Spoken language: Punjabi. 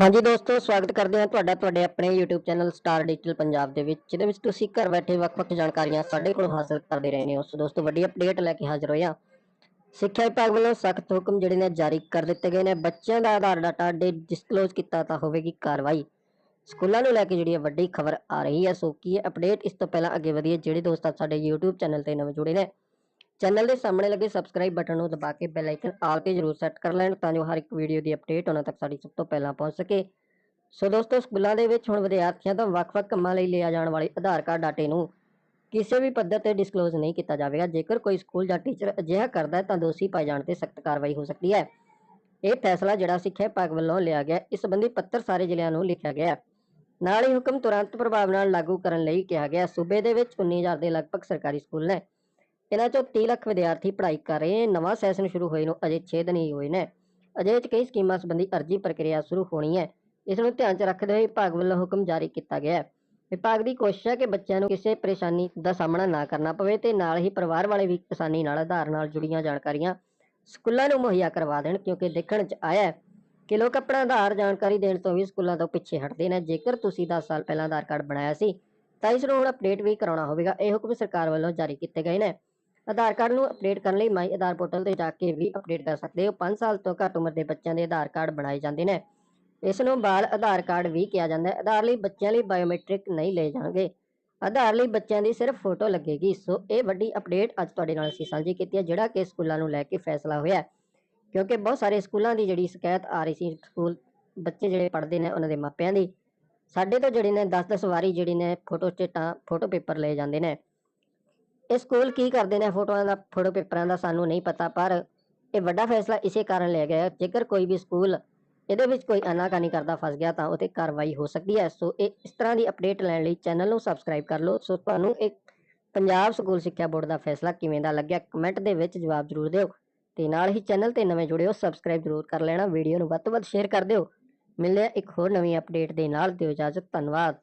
ਹਾਂਜੀ ਦੋਸਤੋ, ਸਵਾਗਤ ਕਰਦੇ ਹਾਂ ਤੁਹਾਡਾ, ਤੁਹਾਡੇ ਆਪਣੇ YouTube channel Star Digital Punjab ਦੇ ਵਿੱਚ, ਜਿਹਦੇ ਵਿੱਚ ਤੁਸੀਂ ਘਰ ਬੈਠੇ ਵੱਖ-ਵੱਖ ਜਾਣਕਾਰੀਆਂ ਸਾਡੇ ਕੋਲੋਂ ਹਾਸਲ ਕਰਦੇ ਰਹਿੰਦੇ ਹੋ। ਸੋ ਦੋਸਤੋ, ਵੱਡੀ ਅਪਡੇਟ ਲੈ ਕੇ ਹਾਜ਼ਰ ਹੋਏ ਹਾਂ। ਸਿੱਖਿਆ ਵਿਭਾਗ ਵੱਲੋਂ ਸਖਤ ਹੁਕਮ ਜਿਹੜੇ ਨੇ ਜਾਰੀ ਕਰ ਦਿੱਤੇ ਗਏ ਨੇ। ਬੱਚਿਆਂ ਦਾ ਆਧਾਰ ਡਾਟਾ ਡਿਸਕਲੋਜ਼ ਕੀਤਾ ਤਾਂ ਹੋਵੇਗੀ ਕਾਰਵਾਈ। ਸਕੂਲਾਂ ਨੂੰ ਲੈ ਕੇ ਜਿਹੜੀ ਹੈ ਵੱਡੀ ਖਬਰ ਆ ਰਹੀ ਹੈ, ਸੋ ਕੀ ਹੈ ਅਪਡੇਟ ਇਸ ਤੋਂ ਪਹਿਲਾਂ ਅੱਗੇ ਵਧੀਏ, ਜਿਹੜੇ ਦੋਸਤ ਸਾਡੇ YouTube ਚੈਨਲ ਤੇ ਨਵੇਂ ਜੁੜੇ ਨੇ ਚੈਨਲ ਦੇ ਸਾਹਮਣੇ ਲੱਗੇ ਸਬਸਕ੍ਰਾਈਬ ਬਟਨ ਨੂੰ ਦਬਾ ਕੇ ਬੈਲ ਆਈਕਨ ਆਲ ਤੇ ਜ਼ਰੂਰ ਸੈੱਟ ਕਰ ਲੈਣ ਤਾਂ ਜੋ ਹਰ ਇੱਕ ਵੀਡੀਓ ਦੀ ਅਪਡੇਟ ਉਹਨਾਂ ਤੱਕ ਸਾਡੀ ਸਭ ਤੋਂ ਪਹਿਲਾਂ ਪਹੁੰਚ ਸਕੇ। ਸੋ ਦੋਸਤੋ, ਸਕੂਲਾਂ ਦੇ ਵਿੱਚ ਹੁਣ ਵਿਦਿਆਰਥੀਆਂ ਤੋਂ ਵੱਖ-ਵੱਖ ਕੰਮਾਂ ਲਈ ਲਿਆ ਜਾਣ ਵਾਲੇ ਆਧਾਰ ਕਾਰਡ ਡਾਟੇ ਨੂੰ ਕਿਸੇ ਵੀ ਪੱਧਰ ਤੇ ਡਿਸਕਲੋਜ਼ ਨਹੀਂ ਕੀਤਾ ਜਾਵੇਗਾ। ਜੇਕਰ ਕੋਈ ਸਕੂਲ ਜਾਂ ਟੀਚਰ ਅਜਿਹਾ ਕਰਦਾ ਹੈ ਤਾਂ ਦੋਸ਼ੀ ਪਾਏ ਜਾਣ ਤੇ ਸਖਤ ਕਾਰਵਾਈ ਹੋ ਸਕਦੀ ਹੈ। ਇਹ ਫੈਸਲਾ ਜਿਹੜਾ ਸਿੱਖਿਆ ਵਿਭਾਗ ਵੱਲੋਂ ਲਿਆ ਗਿਆ। ਇਸ ਸੰਬੰਧੀ ਪੱਤਰ ਸਾਰੇ ਜ਼ਿਲ੍ਹਿਆਂ ਨੂੰ ਲਿਖਿਆ ਗਿਆ ਨਾਲ ਹੀ ਹੁਕਮ ਤੁਰੰਤ ਪ੍ਰਭਾਵ ਨਾਲ ਲਾਗੂ ਕਰਨ ਲਈ ਕਿਹਾ ਗਿਆ। ਸੂਬੇ ਦੇ ਵਿੱਚ 19000 ਦੇ ਲਗਭਗ ਸਰਕਾਰੀ ਸਕੂਲ ਨੇ ਇਹਨਾਂ ਚੋਂ 30 ਲੱਖ ਵਿਦਿਆਰਥੀ ਪੜ੍ਹਾਈ ਕਰ ਰਹੇ ਨੇ। ਨਵਾਂ ਸੈਸ਼ਨ ਸ਼ੁਰੂ ਹੋਏ ਨੂੰ ਅਜੇ 6 ਦਿਨ ਹੀ ਹੋਏ ਨੇ। ਅਜੇ ਕਈ ਸਕੀਮਾਂ ਸੰਬੰਧੀ ਅਰਜੀ ਪ੍ਰਕਿਰਿਆ ਸ਼ੁਰੂ ਹੋਣੀ ਹੈ। ਇਸ ਨੂੰ ਧਿਆਨ 'ਚ ਰੱਖਦੇ ਹੋਏ ਵਿਭਾਗ ਵੱਲੋਂ ਹੁਕਮ ਜਾਰੀ ਕੀਤਾ ਗਿਆ ਹੈ। ਵਿਭਾਗ ਦੀ ਕੋਸ਼ਿਸ਼ ਹੈ ਕਿ ਬੱਚਿਆਂ ਨੂੰ ਕਿਸੇ ਪਰੇਸ਼ਾਨੀ ਦਾ ਸਾਹਮਣਾ ਨਾ ਕਰਨਾ ਪਵੇ ਤੇ ਨਾਲ ਹੀ ਪਰਿਵਾਰ ਵਾਲੇ ਵੀ ਆਸਾਨੀ ਨਾਲ ਆਧਾਰ ਨਾਲ ਜੁੜੀਆਂ ਜਾਣਕਾਰੀਆਂ ਸਕੂਲਾਂ ਨੂੰ ਮੁਹੱਈਆ ਕਰਵਾ ਦੇਣ ਕਿਉਂਕਿ ਦੇਖਣ 'ਚ ਆਇਆ ਕਿ ਲੋਕ ਆਪਣਾ ਆਧਾਰ ਜਾਣਕਾਰੀ ਦੇਣ ਤੋਂ ਵੀ ਸਕੂਲਾਂ ਤੋਂ ਪਿੱਛੇ ਹਟਦੇ ਨੇ। ਜੇਕਰ ਤੁਸੀਂ 10 ਸਾਲ ਪਹਿਲਾਂ ਆਧਾਰ ਕਾਰਡ ਬਣਾਇਆ ਸੀ ਤਾਂ ਇਸ ਨੂੰ ਹੁਣ ਅਪਡੇਟ ਵੀ ਕਰਾਉਣਾ ਹੋਵੇਗਾ। ਇਹ ਹੁਕਮ ਸਰਕਾਰ ਵੱਲੋਂ ਜਾਰੀ ਕੀਤੇ ਗਏ ਨੇ। ਆਧਾਰ ਕਾਰਡ ਨੂੰ ਅਪਡੇਟ ਕਰਨ ਲਈ ਮਾਈ ਆਧਾਰ ਪੋਰਟਲ ਤੇ ਜਾ ਕੇ ਵੀ ਅਪਡੇਟ ਕਰ ਸਕਦੇ ਹੋ। 5 ਸਾਲ ਤੋਂ ਘੱਟ ਉਮਰ ਦੇ ਬੱਚਿਆਂ ਦੇ ਆਧਾਰ ਕਾਰਡ ਬਣਾਏ ਜਾਂਦੇ ਨੇ। ਇਸ ਨੂੰ ਬਾਲ ਆਧਾਰ ਕਾਰਡ ਵੀ ਕਿਹਾ ਜਾਂਦਾ ਹੈ। ਆਧਾਰ ਲਈ ਬੱਚਿਆਂ ਲਈ ਬਾਇਓਮੈਟ੍ਰਿਕ ਨਹੀਂ ਲਏ ਜਾਣਗੇ। ਆਧਾਰ ਲਈ ਬੱਚਿਆਂ ਦੀ ਸਿਰਫ ਫੋਟੋ ਲੱਗੇਗੀ। ਸੋ ਇਹ ਵੱਡੀ ਅਪਡੇਟ ਅੱਜ ਤੁਹਾਡੇ ਨਾਲ ਅਸੀਂ ਸਾਂਝੀ ਕੀਤੀ ਹੈ, ਜਿਹੜਾ ਕਿ ਸਕੂਲਾਂ ਨੂੰ ਲੈ ਕੇ ਫੈਸਲਾ ਹੋਇਆ ਕਿਉਂਕਿ ਬਹੁਤ ਸਾਰੇ ਸਕੂਲਾਂ ਦੀ ਜਿਹੜੀ ਸ਼ਿਕਾਇਤ ਆ ਰਹੀ ਸੀ, ਸਕੂਲ ਬੱਚੇ ਜਿਹੜੇ ਪੜ੍ਹਦੇ ਨੇ, ਉਹਨਾਂ ਦੇ ਮਾਪਿਆਂ ਦੀ। ਸਾਡੇ ਤੋਂ ਜਿਹੜੇ ਨੇ 10-10 ਵਾਰੀ ਜਿਹੜੇ ਨੇ ਫੋਟੋ ਸਟੇਟਾਂ ਫੋਟੋ ਪੇਪਰ ਲਏ ਜਾਂਦੇ ਨੇ। ਇਹ ਸਕੂਲ ਕੀ ਕਰਦੇ ਨੇ ਫੋਟੋਆਂ ਦਾ, ਫੋਟੋ ਪੇਪਰਾਂ ਦਾ ਸਾਨੂੰ ਨਹੀਂ ਪਤਾ, ਪਰ ਇਹ ਵੱਡਾ ਫੈਸਲਾ ਇਸੇ ਕਾਰਨ ਲਿਆ ਗਿਆ ਜੇਕਰ ਕੋਈ ਵੀ ਸਕੂਲ ਇਹਦੇ ਵਿੱਚ ਕੋਈ ਆਨਾਕਾਨੀ ਕਰਦਾ ਫਸ ਗਿਆ ਤਾਂ ਉਤੇ ਕਾਰਵਾਈ ਹੋ ਸਕਦੀ ਹੈ। ਸੋ ਇਹ ਇਸ ਤਰ੍ਹਾਂ ਦੀ ਅਪਡੇਟ ਲੈਣ ਲਈ ਚੈਨਲ ਨੂੰ ਸਬਸਕ੍ਰਾਈਬ ਕਰ ਲਓ। ਸੋ ਤੁਹਾਨੂੰ ਇੱਕ ਪੰਜਾਬ ਸਕੂਲ ਸਿੱਖਿਆ ਬੋਰਡ ਦਾ ਫੈਸਲਾ ਕਿਵੇਂ ਦਾ ਲੱਗਿਆ, ਕਮੈਂਟ ਦੇ ਵਿੱਚ ਜਵਾਬ ਜ਼ਰੂਰ ਦਿਓ ਤੇ ਨਾਲ ਹੀ ਚੈਨਲ ਤੇ ਨਵੇਂ ਜੁੜਿਓ, ਸਬਸਕ੍ਰਾਈਬ ਜ਼ਰੂਰ ਕਰ ਲੈਣਾ, ਵੀਡੀਓ ਨੂੰ ਵੱਧ ਤੋਂ ਵੱਧ ਸ਼ੇਅਰ ਕਰ ਦਿਓ। ਮਿਲਦੇ ਹਾਂ ਇੱਕ ਹੋਰ ਨਵੀਂ ਅਪਡੇਟ ਦੇ ਨਾਲ, ਦਿਓ ਇਜਾਜ਼ਤ, ਧੰਨਵਾਦ।